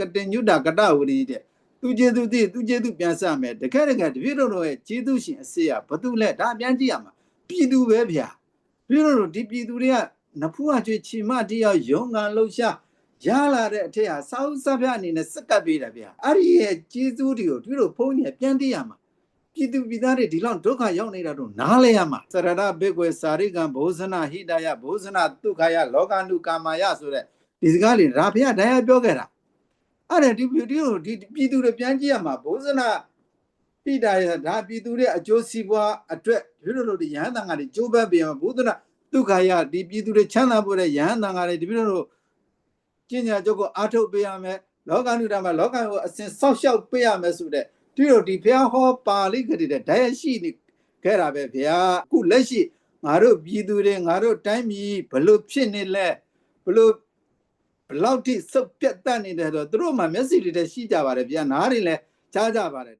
ကတင်ညုတာကတဝရီတဲ့သူကျေသူတည်သူကျေသူပြန်ဆမယ်တကယ်တကယ်တပြည့်တော်တို့ရဲ့ကျေသူရှင်အစေရဘသူလဲဒါအပြန်ကြည့်ရမှာပြည်သူပဲဗျာတပြည့်တော်တို့ဒီပြည်သူတွေကနဖူးအကျွေးချီမတရားရုံငံလှုပ်ရှားရလာတဲ့အထက်ဟာစောက်စပြအနေနဲ့စက်ကပ်ပေးတယ်ဗျာအဲ့ဒီရဲ့ကျေသူတွေကိုတပြည့်တော်ဖုံးနေပြန်တည်ရမှာပြည်သူပြည်သားတွေဒီလောက်ဒုက္ခရောက်နေတာတော့နားလဲရမှာစရဏဘေကွယ်စာရိကံဘောဇနာဟိတယဘောဇနာဒုက္ခယလောကနုကာမယဆိုတဲ့ဒီစကားလေးဒါဘုရားတရားပြောခဲ့တာ အဲ့ဒါဒီပြည်သူတို့ဒီပြည်သူတွေပြန်ကြည့်ရမှာဘောဇနာဟိတယဒါပြည်သူတွေအကျိုးစီးပွားအတွက်ဒီလိုလိုဒီယဟန်တန်ဃာတွေကြိုးပမ်းပြန်ဘောဇနာဒုက္ခယဒီပြည်သူတွေချမ်းသာဖို့တဲ့ယဟန်တန်ဃာတွေဒီလိုလိုကျင့်ကြံကြုတ်ကိုအားထုတ်ပေးရမယ်လောကနုဓမ္မလောကကိုအစဉ်ဆောက်ရှောက်ပေးရမယ်ဆိုတဲ့ဒီလိုဒီဘုရားဟောပါဠိကတိတဲ့ဓာတ်ရရှိနေခဲ့တာပဲဘုရားအခုလက်ရှိငါတို့ပြည်သူတွေငါတို့တိုင်းပြည်ဘလို့ဖြစ်နေလဲဘလို့ ဘလောက်ထိစုပ်ပြတ်တတ်နေတယ်ဆိုတော့သူတို့မှမျက်စိတွေတည်းရှိကြပါတယ်ဗျာနားတွေလည်းကြားကြပါတယ်